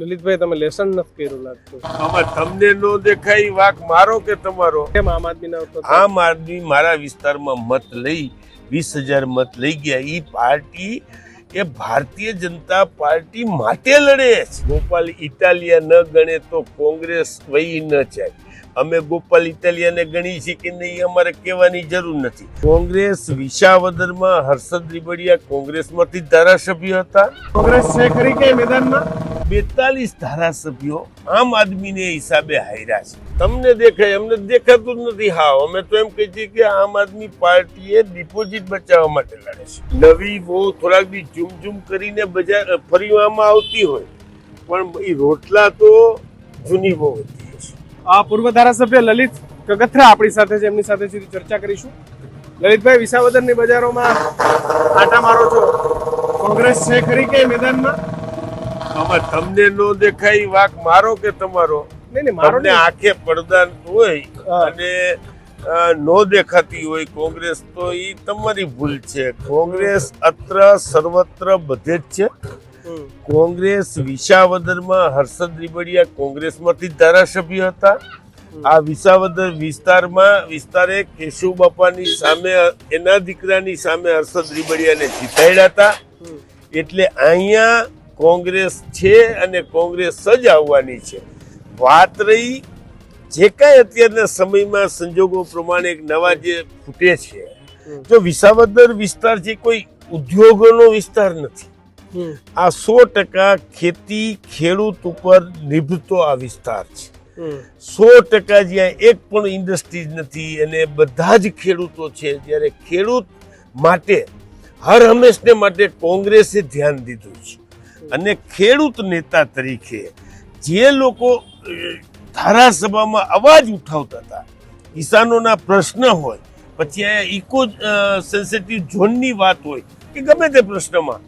લલિતભાઈ તમે લેસન નથી કર્યું લાગતું. આમાં તમને નો દેખાય વાક મારો કે તમારો? કેમ આમ આદમીના ઉપર આમ આદમી મારા વિસ્તારમાં મત લઈ વીસ હજાર મત લઈ ગયા. એ પાર્ટી એ ભારતીય જનતા પાર્ટી માટે લડે છે. ગોપાલ ઇટાલિયા ન ગણે તો કોંગ્રેસ વહી ન જાય. અમે ગોપાલ ઇટાલિયાને ગણી છીએ કે નહીં અમારે કહેવાની જરૂર નથી. કોંગ્રેસ વિશાવદરમાં હર્ષદ રીબડિયા કોંગ્રેસમાંથી ધારાસભ્ય હતા. કોંગ્રેસ છે ખરી કે મેદાનમાં? બેતાલીસ ધારાસભ્યો આમ આદમીને હિસાબે હાર્યા છે. તમને દેખાય અમને દેખાતું જ નથી. હા અમે તો એમ કહીએ છીએ કે આમ આદમી પાર્ટીએ ડિપોઝિટ બચાવવા માટે લડે છે. નવી બહુ થોડાક બી ઝૂમ ઝૂમ કરીને બજાર ફરીવામાં આવતી હોય પણ એ રોટલા તો જૂની બહુ હતી. છે આ પૂર્વ ધારાસભ્ય લલિત કગથરા આપણી સાથે છે. એમની સાથે સીધી ચર્ચા કરીશું. લલિતભાઈ વિસાવદરની બજારોમાં આટા મારો છો? કોંગ્રેસ છે ખરી કે મેદાનમાં? આમાં તમને નો દેખાય વાક મારો કે તમારો? તમને આંખે પડદા હોય અને નો દેખાતી હોય કોંગ્રેસ તો એ તમારી ભૂલ છે. કોંગ્રેસ અત્ર સર્વત્ર બધે જ છે. કોંગ્રેસ વિસાવદરમાં હર્ષદ રીબડિયા કોંગ્રેસમાંથી ધારાસભ્ય હતા. આ વિસાવદર વિસ્તારમાં વિસ્તારે કેશવ બાપાની સામે એના દીકરાની સામે હર્ષદ રીબડિયાને જીતાડ્યા હતા. એટલે અહીંયા કોંગ્રેસ છે અને કોંગ્રેસ જ આવવાની છે. વાત રહી જે કાંઈ અત્યારના સમયમાં સંજોગો પ્રમાણે એક નવા જે ફૂટે છે. જો વિસાવદર વિસ્તાર જે કોઈ ઉદ્યોગોનો વિસ્તાર નથી આ સો ટકા ખેતી ખેડૂત ઉપર નિભતો આ વિસ્તાર છે. સો ટકા જ્યાં એક પણ ઇન્ડસ્ટ્રીઝ નથી અને બધા જ ખેડૂતો છે જ્યારે ખેડૂત માટે હર હંમેશને માટે કોંગ્રેસે ધ્યાન દીધું છે. અને ખેડૂત નેતા તરીકે જે લોકો ધારાસભામાં અવાજ ઉઠાવતા હતા, કિસાનોના પ્રશ્ન હોય, પછી આ ઇકો સેન્સિટિવ ઝોનની વાત હોય કે ગમે તે પ્રશ્નમાં,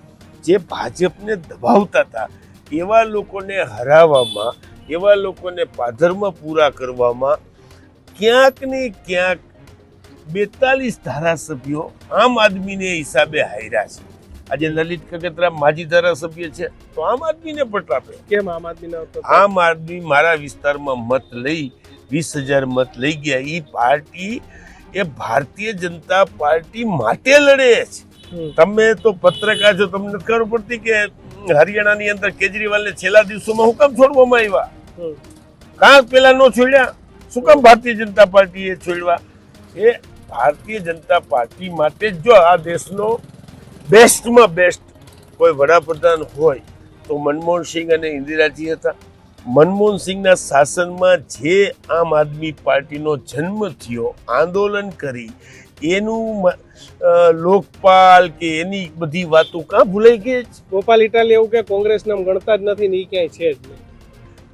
જે ભાજપને દબાવતા હતા, એવા લોકોને હરાવવામાં, એવા લોકોને પાધરમાં પૂરા કરવામાં, ક્યાંક ને ક્યાંક બેતાલીસ ધારાસભ્યો આમ આદમીને હિસાબે હાર્યા છે. આજે લલિત કગતરા માજી ધારાસભ્ય છે તો આમ આદમીને પટાપે કેમ આમ આદમીને આમ આદમી મારા વિસ્તારમાં મત લઈ વીસ હજાર મત લઈ ગયા. એ પાર્ટી એ ભારતીય જનતા પાર્ટી માટે લડે છે. તમે તો પત્રકાર છો તમને ખબર પડતી કે હરિયાણાની અંદર કેજરીવાલને છેલ્લા દિવસોમાં હું કામ છોડવામાં આવ્યા? કાં પેલા નો છોડ્યા. શું કામ ભારતીય જનતા પાર્ટીએ છોડવા એ ભારતીય જનતા પાર્ટી માટે જ જો આ દેશનો બેસ્ટમાં બેસ્ટ કોઈ વડાપ્રધાન હોય તો મનમોહન સિંહ અને ઇન્દિરાજી હતા મનમોહન સિંહના શાસનમાં જે આમ આદમી પાર્ટીનો જન્મ થયો, આંદોલન કરી, એનું લોકપાલ કે એની બધી વાતો કાં ભૂલાઈ ગઈ? ગોપાલ ઇટાલી એવું કે કોંગ્રેસ નામ ગણતા જ નથી ને એ ક્યાંય છે જ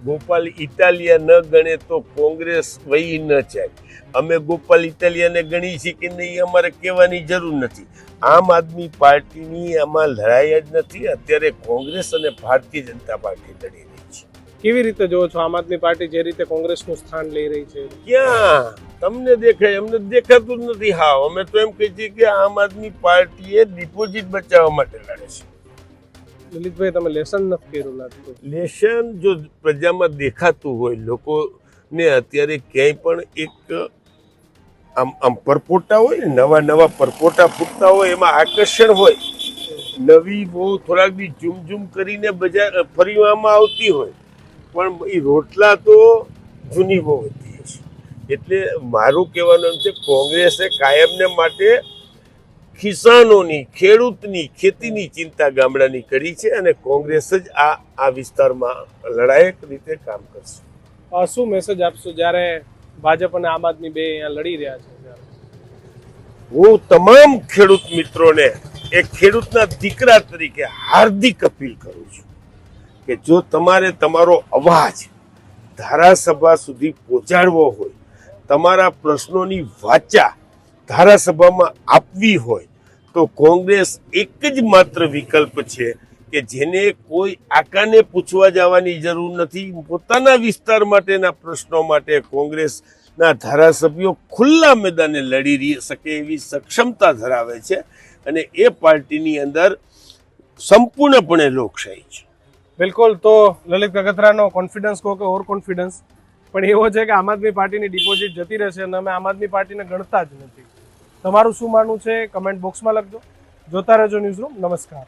ગોપાલ ઇટાલિયા ન ગણે તો કોંગ્રેસ વહી ન જાય. અમે ગોપાલ ઇટાલિયાને ગણી છીએ કે નહીં અમારે કહેવાની જરૂર નથી. આમ આદમી પાર્ટીની આમાં લડાઈ જ નથી અત્યારે કોંગ્રેસ અને ભારતીય જનતા પાર્ટી લડી રહી છે. કેવી રીતે જોવો છો આમ આદમી પાર્ટી જે રીતે કોંગ્રેસનું સ્થાન લઈ રહી છે? ક્યાં? તમને દેખાય અમને દેખાતું જ નથી. હા અમે તો એમ કહીએ છીએ કે આમ આદમી પાર્ટીએ ડિપોઝિટ બચાવવા માટે લડે છે. લલિતભાઈ, તમે લેસન નથી કર્યું લાગતું? લેસન જો પ્રજામાં દેખાતું હોય, લોકોને અત્યારે ક્યાંય પણ એક આમ આમ પરપોટા હોય ને, નવા નવા પરપોટા ફૂટતા હોય, એમાં આકર્ષણ હોય. નવી બહુ થોડાક બી ઝૂમ કરીને બજાર ફરીવામાં આવતી હોય. પણ એ રોટલા તો જૂની બહુ હતી. એટલે મારું કહેવાનું છે, કોંગ્રેસે કાયમને માટે કિસાનોની ખેડૂતની ખેતીની ચિંતા ગામડાની કરી છે અને કોંગ્રેસ જ આ આ વિસ્તારમાં લડાયક રીતે કામ કરશે. આ શું મેસેજ આપશો જ્યારે ભાજપ અને આમ આદમી બે અહીંયા લડી રહ્યા છે હું તમામ ખેડૂત મિત્રોને એક ખેડૂતના દીકરા તરીકે હાર્દિક અપીલ કરું છું કે જો તમારે તમારો અવાજ ધારાસભા સુધી પહોંચાડવો હોય તમારા પ્રશ્નોની વાચા ધારાસભામાં આપવી હોય તો કોંગ્રેસ એક જ માત્ર વિકલ્પ છે કે જેને કોઈ આકાને પૂછવા જવાની જરૂર નથી. પોતાના વિસ્તાર માટેના પ્રશ્નો માટે કોંગ્રેસના ધારાસભ્યો ખુલ્લા મેદાને લડી શકે એવી સક્ષમતા ધરાવે છે અને એ પાર્ટીની અંદર સંપૂર્ણપણે લોકશાહી છે. બિલકુલ, તો લલિત કગતરાનો કોન્ફિડન્સ કહો કે ઓવર કોન્ફિડન્સ પણ એવો છે કે આમ આદમી પાર્ટીની ડિપોઝિટ જતી રહેશે અને અમે આમ આદમી પાર્ટીને ગણતા જ નથી. તમારું શું માનવું છે? કમેન્ટ બોક્સમાં લખજો. જોતા રહેજો ન્યૂઝ રૂમ નમસ્કાર.